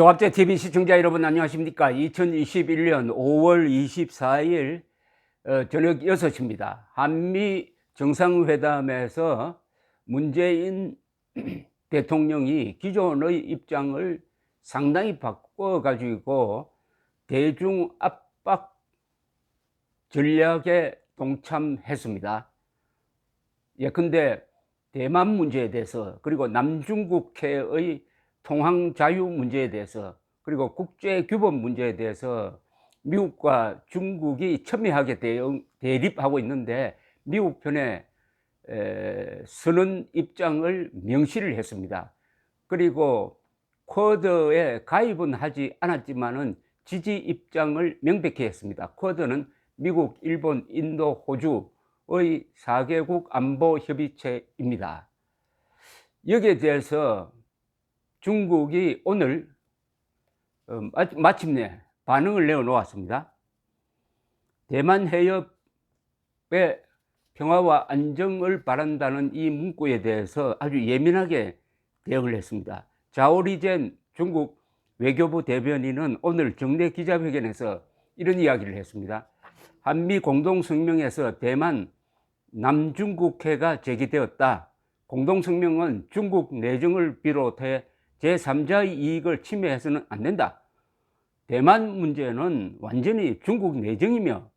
조합제 TV 시청자 여러분 안녕하십니까? 2021년 5월 24일 어, 저녁 6시입니다. 한미 정상회담에서 문재인 대통령이 기존의 입장을 상당히 바꿔 가지고 대중 압박 전략에 동참했습니다. 예컨대 대만 문제에 대해서 그리고 남중국해의 통항 자유 문제에 대해서 그리고 국제 규범 문제에 대해서 미국과 중국이 첨예하게 대립하고 있는데 미국 편에 에, 서는 입장을 명시를 했습니다. 그리고 쿼드에 가입은 하지 않았지만은 지지 입장을 명백히 했습니다. 쿼드는 미국, 일본, 인도, 호주의 4개국 안보 협의체입니다. 여기에 대해서 중국이 오늘 어, 마침내 반응을 내어놓았습니다. 대만 해협의 평화와 안정을 바란다는 이 문구에 대해서 아주 예민하게 대응을 했습니다. 자오리젠 중국 외교부 대변인은 오늘 정례 기자회견에서 이런 이야기를 했습니다. 한미 공동성명에서 대만 남중국해가 제기되었다. 공동성명은 중국 내정을 비롯해 제3자의 이익을 침해해서는 안 된다. 대만 문제는 완전히 중국 내정이며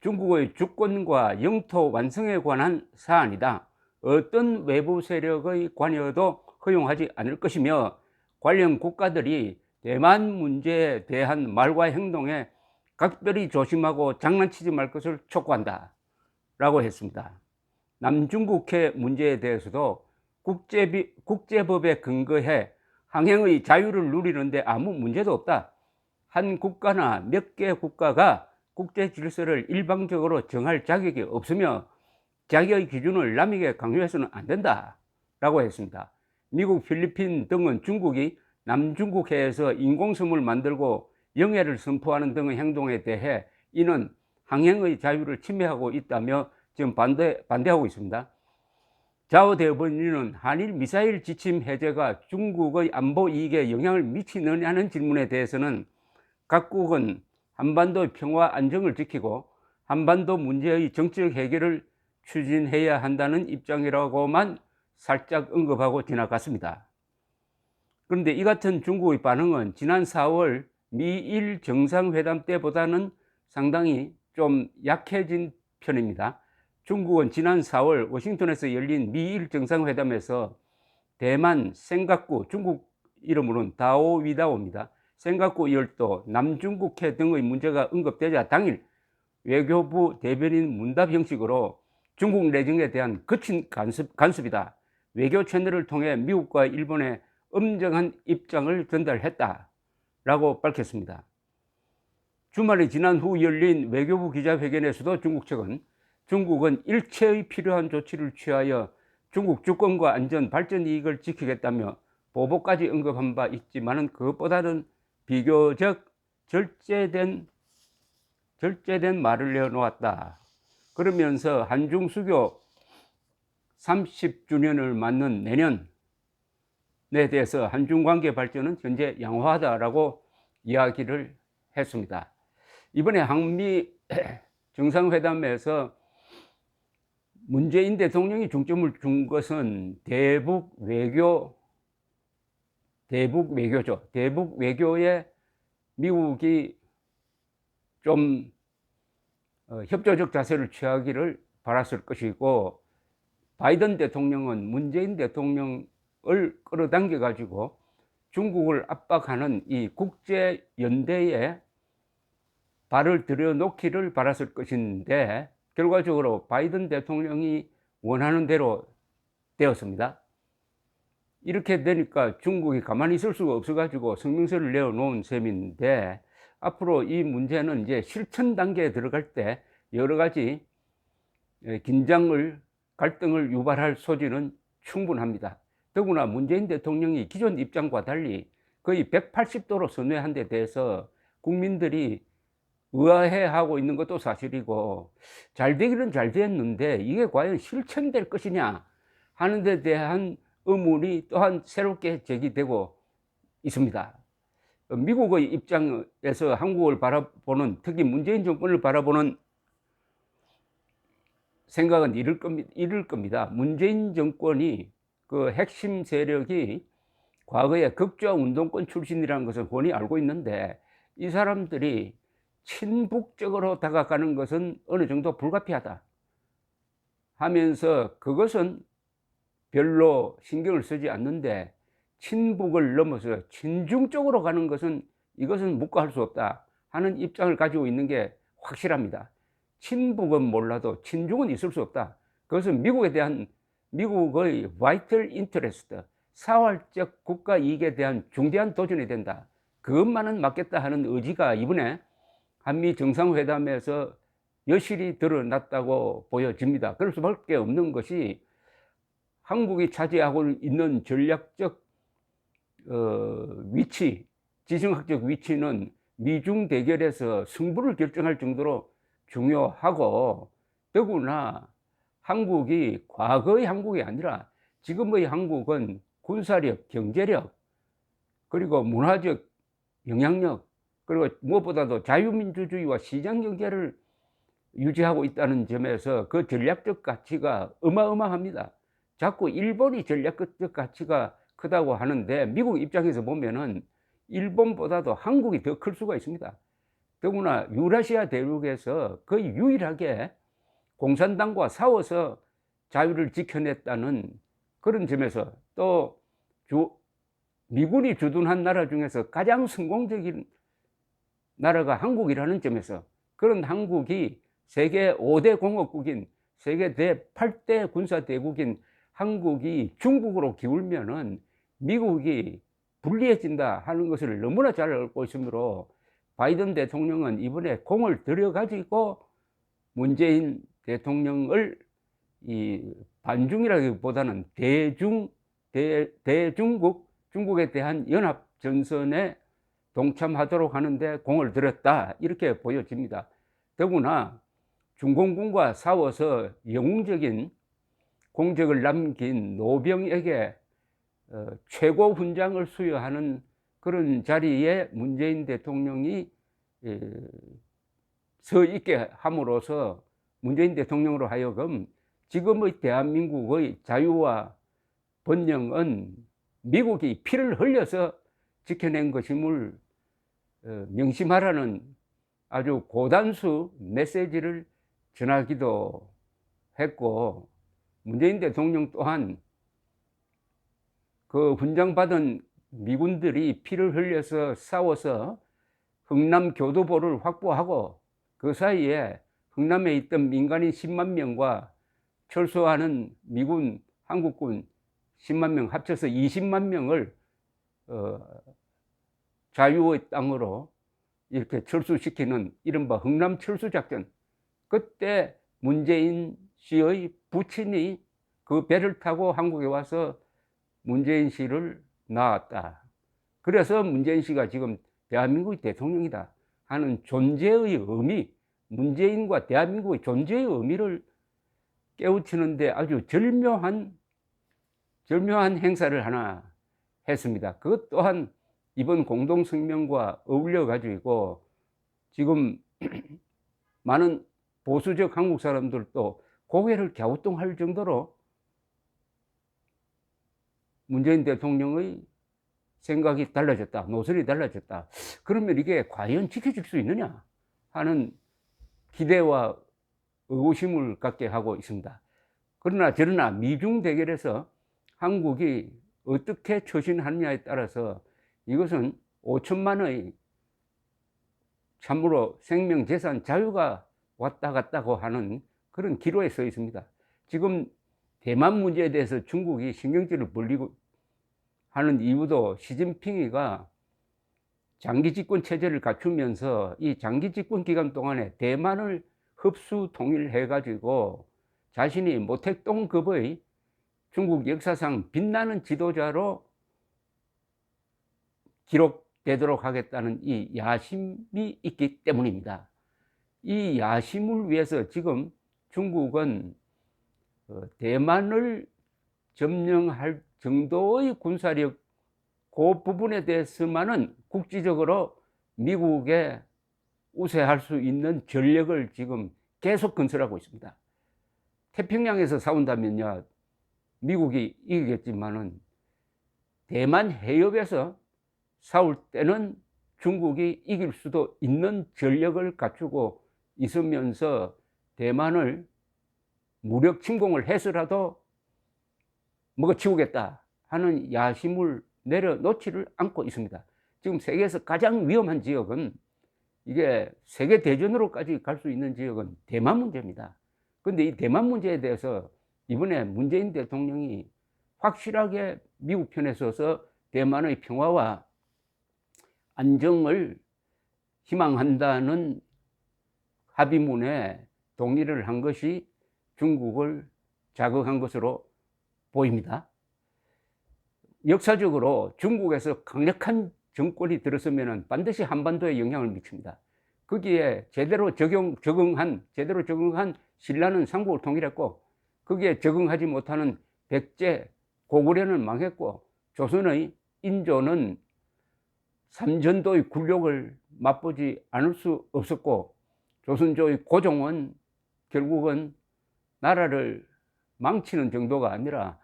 중국의 주권과 영토 완성에 관한 사안이다. 어떤 외부 세력의 관여도 허용하지 않을 것이며 관련 국가들이 대만 문제에 대한 말과 행동에 각별히 조심하고 장난치지 말 것을 촉구한다. 라고 했습니다. 남중국해 문제에 대해서도 국제비, 국제법에 근거해 항행의 자유를 누리는데 아무 문제도 없다. 한 국가나 몇 개 국가가 국제 질서를 일방적으로 정할 자격이 없으며 자격의 기준을 남에게 강요해서는 안 된다. 라고 했습니다. 미국, 필리핀 등은 중국이 남중국해에서 인공섬을 만들고 영해를 선포하는 등의 행동에 대해 이는 항행의 자유를 침해하고 있다며 지금 반대, 반대하고 있습니다. 자오 대변인은 한일 미사일 지침 해제가 중국의 안보 이익에 영향을 미치느냐는 질문에 대해서는 각국은 한반도의 평화 안정을 지키고 한반도 문제의 정치적 해결을 추진해야 한다는 입장이라고만 살짝 언급하고 지나갔습니다. 그런데 이 같은 중국의 반응은 지난 4월 미일 정상회담 때보다는 상당히 좀 약해진 편입니다. 중국은 지난 4월 워싱턴에서 열린 미일 정상회담에서 대만, 생각구, 중국 이름으로는 다오위다오입니다. 생각구 열도, 남중국해 등의 문제가 언급되자 당일 외교부 대변인 문답 형식으로 중국 내정에 대한 거친 간섭, 간섭이다. 외교 채널을 통해 미국과 일본에 엄정한 입장을 전달했다. 라고 밝혔습니다. 주말에 지난 후 열린 외교부 기자회견에서도 중국 측은 중국은 일체의 필요한 조치를 취하여 중국 주권과 안전 발전 이익을 지키겠다며 보복까지 언급한 바 있지만은 그것보다는 비교적 절제된 절제된 말을 내어놓았다. 그러면서 한중 수교 30주년을 맞는 내년에 대해서 한중 관계 발전은 현재 양호하다라고 이야기를 했습니다. 이번에 한미 정상회담에서 문재인 대통령이 중점을 준 것은 대북 외교, 대북 외교죠. 대북 외교에 미국이 좀 어, 협조적 자세를 취하기를 바랐을 것이고, 바이든 대통령은 문재인 대통령을 끌어당겨 가지고 중국을 압박하는 이 국제 연대에 발을 들여놓기를 바랐을 것인데 결과적으로 바이든 대통령이 원하는 대로 되었습니다. 이렇게 되니까 중국이 가만히 있을 수가 없어가지고 성명서를 내어놓은 셈인데 앞으로 이 문제는 이제 실천 단계에 들어갈 때 여러 가지 긴장을 갈등을 유발할 소지는 충분합니다. 더구나 문재인 대통령이 기존 입장과 달리 거의 180도로 선회한 데 대해서 국민들이 의아해하고 있는 것도 사실이고 잘 되기는 잘 됐는데 이게 과연 실천될 것이냐 하는 데 대한 의문이 또한 새롭게 제기되고 있습니다. 어, 미국의 입장에서 한국을 바라보는 특히 문재인 정권을 바라보는 생각은 이럴 겁니다. 이럴 겁니다. 문재인 정권이 그 핵심 세력이 과거에 극좌 운동권 출신이라는 것을 훤히 알고 있는데 이 사람들이 친북적으로 다가가는 것은 어느 정도 불가피하다 하면서 그것은 별로 신경을 쓰지 않는데 친북을 넘어서 친중 쪽으로 가는 것은 이것은 묵과할 수 없다 하는 입장을 가지고 있는 게 확실합니다. 친북은 몰라도 친중은 있을 수 없다. 그것은 미국에 대한 미국의 vital interest, 사활적 국가 이익에 대한 중대한 도전이 된다. 그것만은 맞겠다 하는 의지가 이번에 한미 정상회담에서 여실히 드러났다고 보여집니다. 그럴 수밖에 없는 것이 한국이 차지하고 있는 전략적 어, 위치, 지정학적 위치는 미중 대결에서 승부를 결정할 정도로 중요하고 더구나 한국이 과거의 한국이 아니라 지금의 한국은 군사력, 경제력, 그리고 문화적 영향력, 그리고 무엇보다도 자유민주주의와 시장경제를 유지하고 있다는 점에서 그 전략적 가치가 어마어마합니다. 자꾸 일본이 전략적 가치가 크다고 하는데 미국 입장에서 보면은 일본보다도 한국이 더 클 수가 있습니다. 더구나 유라시아 대륙에서 거의 유일하게 공산당과 싸워서 자유를 지켜냈다는 그런 점에서 또 주, 미군이 주둔한 나라 중에서 가장 성공적인 나라가 한국이라는 점에서 그런 한국이 세계 5대 공업국인 세계 대 8대 군사대국인 한국이 중국으로 기울면은 미국이 불리해진다 하는 것을 너무나 잘 알고 있으므로 바이든 대통령은 이번에 공을 들여가지고 문재인 대통령을 이 반중이라기보다는 대중 대, 대중국 중국에 대한 연합 전선에 동참하도록 하는데 공을 들였다 이렇게 보여집니다. 더구나 중공군과 싸워서 영웅적인 공적을 남긴 노병에게 어, 최고 훈장을 수여하는 그런 자리에 문재인 대통령이 에, 서 있게 함으로써 문재인 대통령으로 하여금 지금의 대한민국의 자유와 번영은 미국이 피를 흘려서 지켜낸 것임을 어, 명심하라는 아주 고단수 메시지를 전하기도 했고 문재인 대통령 또한 그 훈장 받은 미군들이 피를 흘려서 싸워서 흥남 교도보를 확보하고 그 사이에 흥남에 있던 민간인 10만 명과 철수하는 미군 한국군 10만 명 합쳐서 20만 명을 어, 자유의 땅으로 이렇게 철수시키는 이른바 흥남 철수 작전 그때 문재인 씨의 부친이 그 배를 타고 한국에 와서 문재인 씨를 낳았다. 그래서 문재인 씨가 지금 대한민국의 대통령이다 하는 존재의 의미, 문재인과 대한민국의 존재의 의미를 깨우치는데 아주 절묘한 절묘한 행사를 하나 했습니다. 그것 또한 이번 공동성명과 어울려 가지고 지금 많은 보수적 한국 사람들도 고개를 갸우뚱할 정도로 문재인 대통령의 생각이 달라졌다. 노선이 달라졌다. 그러면 이게 과연 지켜질 수 있느냐 하는 기대와 의구심을 갖게 하고 있습니다. 그러나 저러나 미중 대결에서 한국이 어떻게 처신하느냐에 따라서 이것은 5천만의 참으로 생명, 재산, 자유가 왔다 갔다고 하는 그런 기로에 서 있습니다. 지금 대만 문제에 대해서 중국이 신경질을 벌리고 하는 이유도 시진핑이가 장기 집권 체제를 갖추면서 이 장기 집권 기간 동안에 대만을 흡수 통일해 가지고 자신이 모택동급의 중국 역사상 빛나는 지도자로 기록되도록 하겠다는 이 야심이 있기 때문입니다. 이 야심을 위해서 지금 중국은 어, 대만을 점령할 정도의 군사력 그 부분에 대해서만은 국지적으로 미국에 우세할 수 있는 전력을 지금 계속 건설하고 있습니다. 태평양에서 싸운다면요, 미국이 이기겠지만은 대만 해협에서 싸울 때는 중국이 이길 수도 있는 전력을 갖추고 있으면서 대만을 무력 침공을 해서라도 먹어치우겠다 하는 야심을 내려놓지를 않고 있습니다. 지금 세계에서 가장 위험한 지역은 이게 세계 대전으로까지 갈 수 있는 지역은 대만 문제입니다. 그런데 이 대만 문제에 대해서 이번에 문재인 대통령이 확실하게 미국 편에 서서 대만의 평화와 안정을 희망한다는 합의문에 동의를 한 것이 중국을 자극한 것으로 보입니다. 역사적으로 중국에서 강력한 정권이 들어서면 반드시 한반도에 영향을 미칩니다. 거기에 제대로 적용, 적응한, 제대로 적응한 신라는 삼국을 통일했고, 거기에 적응하지 못하는 백제, 고구려는 망했고, 조선의 인조는 삼전도의 굴욕을 맛보지 않을 수 없었고, 조선조의 고종은 결국은 나라를 망치는 정도가 아니라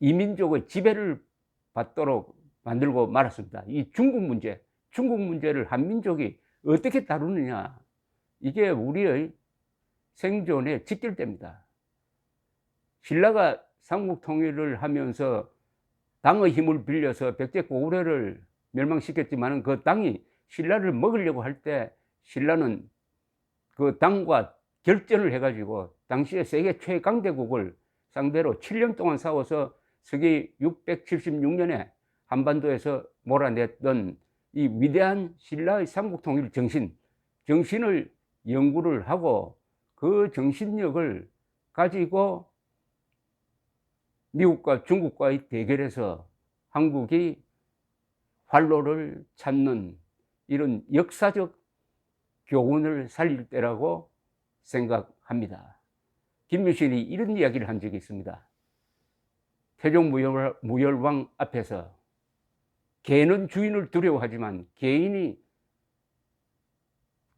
이민족의 지배를 받도록 만들고 말았습니다. 이 중국 문제, 중국 문제를 한민족이 어떻게 다루느냐. 이게 우리의 생존의 직결됩니다. 신라가 삼국 통일을 하면서 당의 힘을 빌려서 백제 고구려를 멸망시켰지만 그 당이 신라를 먹으려고 할 때 신라는 그 당과 결전을 해가지고 당시에 세계 최강대국을 상대로 7년 동안 싸워서 서기 676년에 한반도에서 몰아냈던 이 위대한 신라의 삼국통일 정신, 정신을 연구를 하고 그 정신력을 가지고 미국과 중국과의 대결에서 한국이 활로를 찾는 이런 역사적 교훈을 살릴 때라고 생각합니다. 김유신이 이런 이야기를 한 적이 있습니다. 태종 무열 왕 앞에서 개는 주인을 두려워하지만 개인이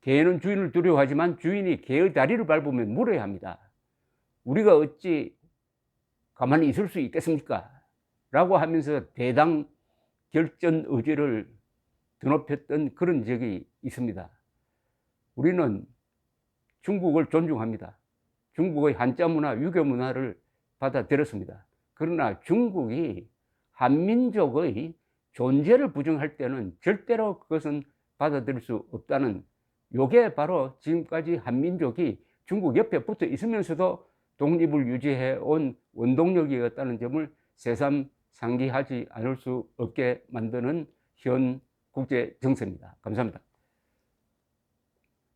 개는 주인을 두려워하지만 주인이 개의 다리를 밟으면 물어야 합니다. 우리가 어찌 가만히 있을 수 있겠습니까? 라고 하면서 대당 결전 의지를 드높였던 그런 적이 있습니다. 우리는 중국을 존중합니다. 중국의 한자 문화, 유교 문화를 받아들였습니다. 그러나 중국이 한민족의 존재를 부정할 때는 절대로 그것은 받아들일 수 없다는 요게 바로 지금까지 한민족이 중국 옆에 붙어 있으면서도 독립을 유지해 온 원동력이었다는 점을 새삼 상기하지 않을 수 없게 만드는 현 국제 정세입니다. 감사합니다.